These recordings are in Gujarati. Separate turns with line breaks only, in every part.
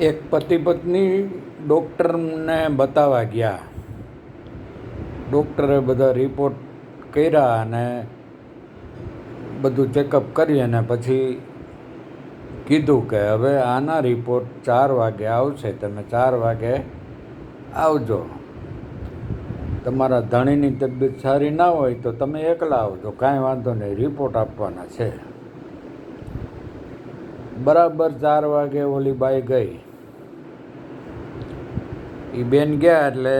એક પતિ પત્ની ડૉક્ટરને બતાવવા ગયા. ડૉક્ટરે બધા રિપોર્ટ કર્યા અને બધું ચેકઅપ કરી અને પછી કીધું કે હવે આના રિપોર્ટ ચાર વાગે આવશે, તમે ચાર વાગે આવજો. તમારા ધણીની તબિયત સારી ના હોય તો તમે એકલા આવજો, કાંઈ વાંધો નહીં રિપોર્ટ આપવાના છે. બરાબર ચાર વાગે ઓલી બાઈ ગઈ. એ બેન ગયા એટલે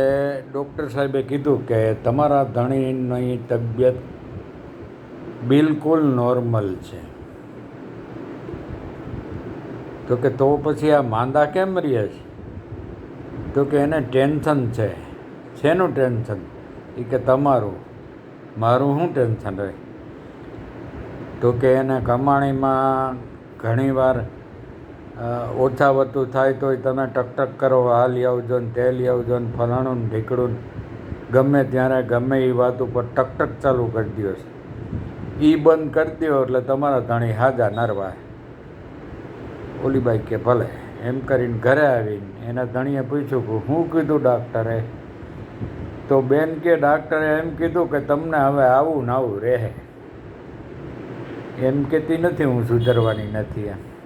ડૉક્ટર સાહેબે કીધું કે તમારા ધણીની તબિયત બિલકુલ નોર્મલ છે. તો કે તો પછી આ માંદા કેમ રહે છે? તો કે એને ટેન્શન છે. શેનું ટેન્શન? એ કે તમારું. મારું શું ટેન્શન રહે? તો કે એને કમાણીમાં ઘણીવાર ઓછા વધુ થાય તોય તમે ટકટક કરો, આ લઈ આવજો ને તે લઈ આવજો ને ફલાણું ને ગમે ત્યારે ગમે એ વાત ઉપર ટકટક ચાલુ કરી દો છે. એ બંધ કરી દો એટલે તમારા ધણી હાજા નરવા ઓલી બાઈ કે, ભલે. એમ કરીને ઘરે આવીને એના ધણીએ પૂછ્યું કે, હું કીધું ડાક્ટરે? તો બેન કે, ડાક્ટરે એમ કીધું કે, તમને હવે આવું ને આવું રહે. એમ કહેતી નથી, હું સુધરવાની નથી એમ.